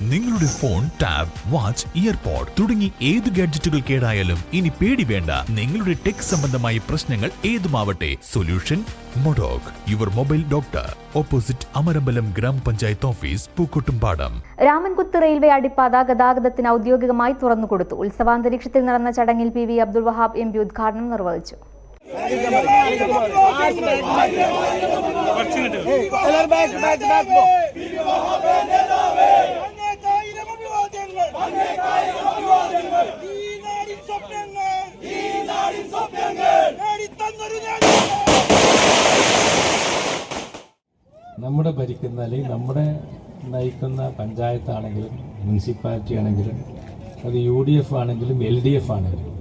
നിങ്ങളുടെ phone tab watch earpod തുടങ്ങി ഏത് ഗാഡ്ജറ്റുകൾ കേടായാലും ഇനി പേടി വേണ്ട. നിങ്ങളുടെ ടെക് സംബന്ധമായ പ്രശ്നങ്ങൾ ഏതുമാവട്ടെ. Solution Modoc. Your mobile doctor. Opposite Amarambalam grama panchayat office Pookkottumpadam. Ramankuthu railway അടിപ്പാത ഗതാഗതത്തിന് ഔദ്യോഗികമായി തുറന്നുകൊടുത്തു ഉത്സവാന്തരീക്ഷത്തിൽ നടന്ന ചടങ്ങിൽ P V Abdul Wahab M P ഉദ്ഘാടനം നിർവഹിച്ചു. എല്ലാവരും ബാക്ക് ബാക്ക് ബാക്ക് നമ്മുടെ ഭരിക്കുന്ന അല്ലെങ്കിൽ നമ്മുടെ നയിക്കുന്ന പഞ്ചായത്താണെങ്കിലും മുനിസിപ്പാലിറ്റി ആണെങ്കിലും അത് യു ഡി എഫ് ആണെങ്കിലും എൽ ഡി എഫ് ആണെങ്കിലും.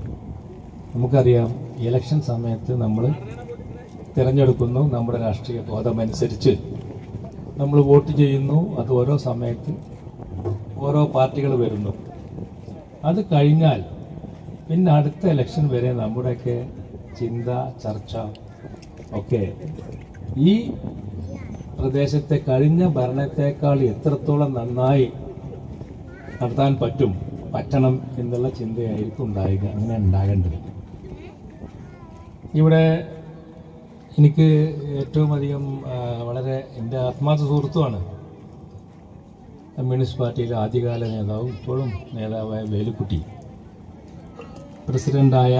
നമുക്കറിയാം ഇലക്ഷൻ സമയത്ത് നമ്മൾ തിരഞ്ഞെടുക്കുന്നു നമ്മുടെ രാഷ്ട്രീയ ബോധമനുസരിച്ച്. നമ്മൾ വോട്ട് ചെയ്യുന്നു അത് ഓരോ സമയത്ത് ഓരോ പാർട്ടികൾ വരുന്നു. അത് കഴിഞ്ഞാൽ പിന്നെ അടുത്ത ഇലക്ഷൻ വരെ നമ്മുടെയൊക്കെ ചിന്ത ചർച്ച ഒക്കെ ഈ പ്രദേശത്തെ കഴിഞ്ഞ ഭരണത്തെക്കാൾ എത്രത്തോളം നന്നായി നടത്താൻ പറ്റും പറ്റണം എന്നുള്ള ചിന്തയായിരിക്കും ഉണ്ടാവുക അങ്ങനെ ഉണ്ടാകേണ്ടത്. ഇവിടെ എനിക്ക് ഏറ്റവും അധികം വളരെ എന്റെ ആത്മാർത്ഥ സുഹൃത്തുമാണ് കമ്മ്യൂണിസ്റ്റ് പാർട്ടിയിലെ ആദ്യകാല നേതാവും ഇപ്പോഴും നേതാവായ വേലുക്കുട്ടി പ്രസിഡന്റായ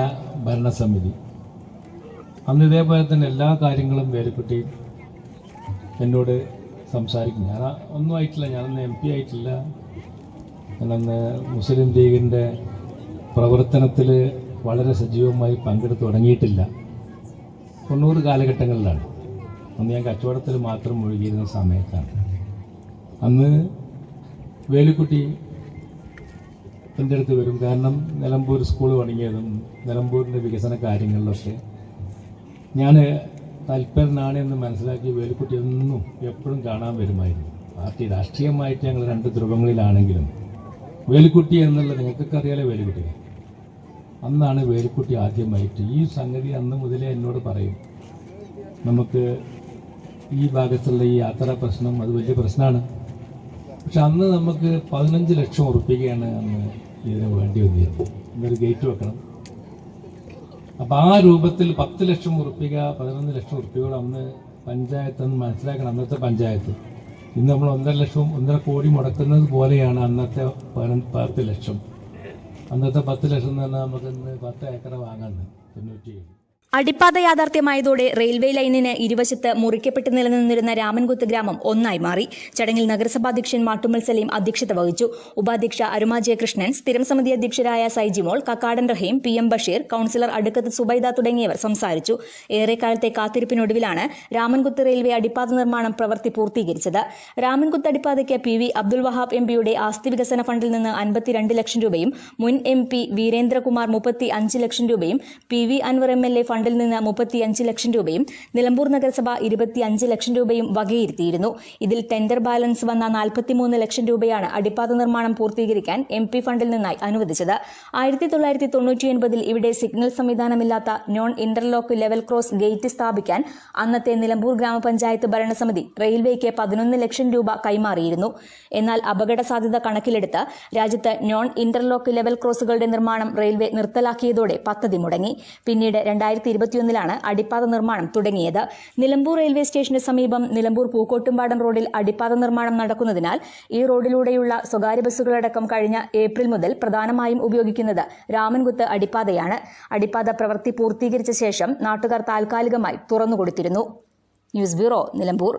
ഭരണസമിതി. അന്ന് ഇതേപോലെ തന്നെ എല്ലാ കാര്യങ്ങളും വേലുക്കുട്ടി എന്നോട് സംസാരിക്കും. ഞാൻ ഒന്നും ആയിട്ടില്ല. ഞാനന്ന് എം പി ആയിട്ടില്ല. ഞാനന്ന് മുസ്ലിം ലീഗിന്റെ പ്രവർത്തനത്തിൽ വളരെ സജീവമായി പങ്കെടുത്ത് തുടങ്ങിയിട്ടില്ല. തൊണ്ണൂറ് കാലഘട്ടങ്ങളിലാണ്. അന്ന് ഞാൻ കച്ചവടത്തിൽ മാത്രം ഒഴുകിയിരുന്ന സമയത്താണ്. അന്ന് വേലുക്കുട്ടി എന്റെ അടുത്ത് വരും. കാരണം നിലമ്പൂർ സ്കൂൾ പണിയതും നിലമ്പൂരിന്റെ വികസന കാര്യങ്ങളിലൊക്കെ ഞാൻ തൽപരനാണ് എന്ന് മനസ്സിലാക്കി വേലുക്കുട്ടി എന്നും എപ്പോഴും കാണാൻ വരുമായിരുന്നു. പാർട്ടി രാഷ്ട്രീയമായിട്ട് ഞങ്ങൾ രണ്ട് ധ്രുവങ്ങളിലാണെങ്കിലും വേലുക്കുട്ടി എന്നുള്ള നിങ്ങൾക്കൊക്കെ അറിയാലോ വേലുക്കുട്ടിയെ അന്നാണ് വേലുക്കുട്ടി ആദ്യമായിട്ട് ഈ സംഗതി അന്ന് മുതലേ എന്നോട് പറയും. നമുക്ക് ഈ ഭാഗത്തുള്ള ഈ യാത്രാ പ്രശ്നം അത് വലിയ പ്രശ്നമാണ്. പക്ഷെ അന്ന് നമുക്ക് പതിനഞ്ച് ലക്ഷം ഉറപ്പിക്കുകയാണ് അന്ന് ഇതിന് വേണ്ടി വന്നിരുന്നത്. ഇന്നൊരു ഗേറ്റ് വെക്കണം. അപ്പം ആ രൂപത്തിൽ പത്ത് ലക്ഷം ഉറപ്പിക പതിനൊന്ന് ലക്ഷം ഉറപ്പികൾ അന്ന് പഞ്ചായത്ത് എന്ന് മനസ്സിലാക്കണം അന്നത്തെ പഞ്ചായത്ത്. ഇന്ന് നമ്മൾ ഒന്നര ലക്ഷം ഒന്നര കോടി മുടക്കുന്നത് പോലെയാണ് അന്നത്തെ പത്ത് ലക്ഷം. അന്നത്തെ പത്ത് ലക്ഷം എന്ന് പറഞ്ഞാൽ നമുക്ക് ഇന്ന് പത്ത് ഏക്കർ വാങ്ങാൻ തൊണ്ണൂറ്റിയേഴ്. അടിപ്പാത യാഥാർത്ഥ്യമായതോടെ റെയിൽവേ ലൈനിന് ഇരുവശത്ത് മുറിക്കപ്പെട്ട് നിലനിന്നിരുന്ന രാമൻകുത്ത് ഗ്രാമം ഒന്നായി മാറി. ചടങ്ങിൽ നഗരസഭാധ്യക്ഷൻ മാട്ടുമ്മൽ സലീം അധ്യക്ഷത വഹിച്ചു. ഉപാധ്യക്ഷ അരുമ ജയകൃഷ്ണൻ സ്ഥിരം സമിതി അധ്യക്ഷരായ Saijimol Kakkadan Raheem P M Basheer councillor Adukkath Subaida തുടങ്ങിയവർ സംസാരിച്ചു. ഏറെക്കാലത്തെ കാത്തിരിപ്പിനൊടുവിലാണ് രാമൻകുത്ത് റെയിൽവേ അടിപ്പാത നിർമ്മാണം പ്രവൃത്തി പൂർത്തീകരിച്ചത്. Ramankuthu അടിപ്പാതയ്ക്ക് P V Abdul Wahab M പിയുടെ ആസ്തി വികസന ഫണ്ടിൽ നിന്ന് അൻപത്തിരണ്ട് ലക്ഷം രൂപയും മുൻ എം പി വീരേന്ദ്രകുമാർ മുപ്പത്തി അഞ്ച് ലക്ഷം രൂപയും P V Anvar M L A ഫണ്ടിൽ നിന്ന് മുപ്പത്തിയഞ്ച് ലക്ഷം രൂപയും നിലമ്പൂർ നഗരസഭ ഇരുപത്തിയഞ്ച് ലക്ഷം രൂപയും വകയിരുത്തിയിരുന്നു. ഇതിൽ ടെൻഡർ ബാലൻസ് വന്ന നാൽപ്പത്തിമൂന്ന് ലക്ഷം രൂപയാണ് അടിപ്പാത നിർമ്മാണം പൂർത്തീകരിക്കാൻ എം പി ഫണ്ടിൽ നിന്നായി അനുവദിച്ചത്. ആയിരത്തി തൊള്ളായിരത്തി തൊണ്ണൂറ്റിയൊൻപതിൽ ഇവിടെ signal സംവിധാനമില്ലാത്ത non interlock level cross gate സ്ഥാപിക്കാൻ അന്നത്തെ നിലമ്പൂർ ഗ്രാമപഞ്ചായത്ത് ഭരണസമിതി റെയിൽവേക്ക് പതിനൊന്ന് ലക്ഷം രൂപ കൈമാറിയിരുന്നു. എന്നാൽ അപകട സാധ്യത കണക്കിലെടുത്ത് രാജ്യത്ത് നോൺ ഇന്റർലോക്ക് ലെവൽ ക്രോസുകളുടെ നിർമ്മാണം റെയിൽവേ നിർത്തലാക്കിയതോടെ പദ്ധതി മുടങ്ങി. പിന്നീട് രണ്ടായിരത്തി ഇരുപത്തിയൊന്നിലാണ് അടിപ്പാത നിർമ്മാണം തുടങ്ങിയത്. നിലമ്പൂർ റെയിൽവേ സ്റ്റേഷന് സമീപം നിലമ്പൂർ പൂക്കോട്ടുംപാടം റോഡിൽ അടിപ്പാത നിർമ്മാണം നടക്കുന്നതിനാൽ ഈ റോഡിലൂടെയുള്ള സ്വകാര്യ ബസ്സുകളടക്കം കഴിഞ്ഞ ഏപ്രിൽ മുതൽ പ്രധാനമായും ഉപയോഗിക്കുന്നത് രാമൻകുത്ത് അടിപ്പാതയാണ്. അടിപ്പാത പ്രവൃത്തി പൂർത്തീകരിച്ച ശേഷം നാട്ടുകാർ താൽക്കാലികമായി തുറന്നുകൊടുത്തിരുന്നു. News bureau Nilambur.